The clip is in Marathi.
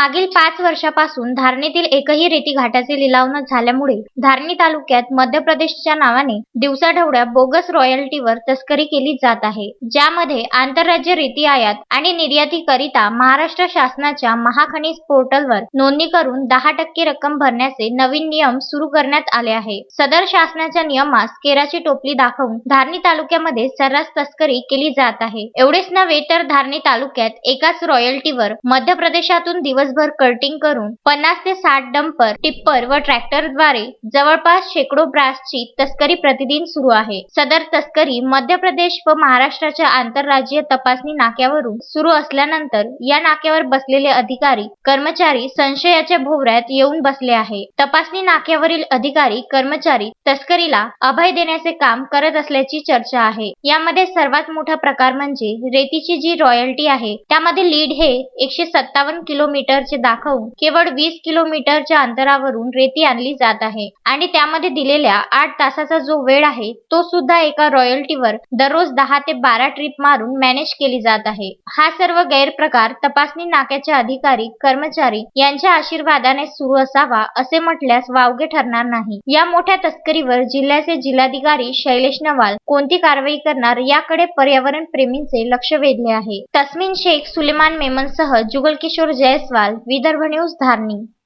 मागील पाच वर्षापासून धारणीतील एकही रेती घाटाचे लिलाव न झाल्यामुळे धारणी तालुक्यात मध्य प्रदेशच्या नावाने दिवसाढवळ्या बोगस रॉयल्टीवर तस्करी केली जात आहे. ज्यामध्ये आंतरराज्य रेती आयात आणि निर्यातीकरिता महाराष्ट्र शासनाच्या महाखनिज पोर्टलवर नोंदणी करून दहा टक्के रक्कम भरण्याचे नवीन नियम सुरू करण्यात आले आहे. सदर शासनाच्या नियमास केराची टोपली दाखवून धारणी तालुक्यामध्ये सर्रास तस्करी केली जात आहे. एवढेच नव्हे तर धारणी तालुक्यात एकाच रॉयल्टीवर मध्य प्रदेशातून दिवस दिवसभर कर्टिंग करून पन्नास ते साठ डंपर टिप्पर व ट्रॅक्टरद्वारे जवळपास शेकडो ब्रासची तस्करी प्रतिदिन सुरू आहे. सदर तस्करी मध्य प्रदेश व महाराष्ट्राच्या आंतरराज्यीय तपासणी नाक्यावरून सुरू असल्यानंतर या नाक्यावर बसलेले अधिकारी कर्मचारी संशयाच्या भोवऱ्यात येऊन बसले आहे. तपासणी नाक्यावरील अधिकारी कर्मचारी तस्करीला अभय देण्याचे काम करत असल्याची चर्चा आहे. यामध्ये सर्वात मोठा प्रकार म्हणजे रेतीची जी रॉयल्टी आहे त्यामध्ये लीड हे एकशे सत्तावन्न किलोमीटरचे दाखवून केवळ वीस किलोमीटरच्या अंतरावरून रेती आणली जात आहे. आणि त्यामध्ये दिलेल्या आठ तासाचा जो वेळ आहे तो सुद्धा एका रॉयल्टीवर दररोज दहा ते बारा ट्रिप मारून मॅनेज केली जात आहे. हा सर्व गैरप्रकार तपासणी नाक्याचे अधिकारी कर्मचारी यांच्या आशीर्वादाने सुरू असावा असे म्हटल्यास वावगे ठरणार नाही. या मोठ्या तस्करीवर जिल्ह्याचे जिल्हाधिकारी शैलेश नवाल कोणती कारवाई करणार याकडे पर्यावरण प्रेमींचे लक्ष वेधले आहे. तस्मिन शेख सुलेमान मेमनसह जुगल किशोर जयस्वाल અહેવાલ વિદર્ભ ન્યૂઝ ધારની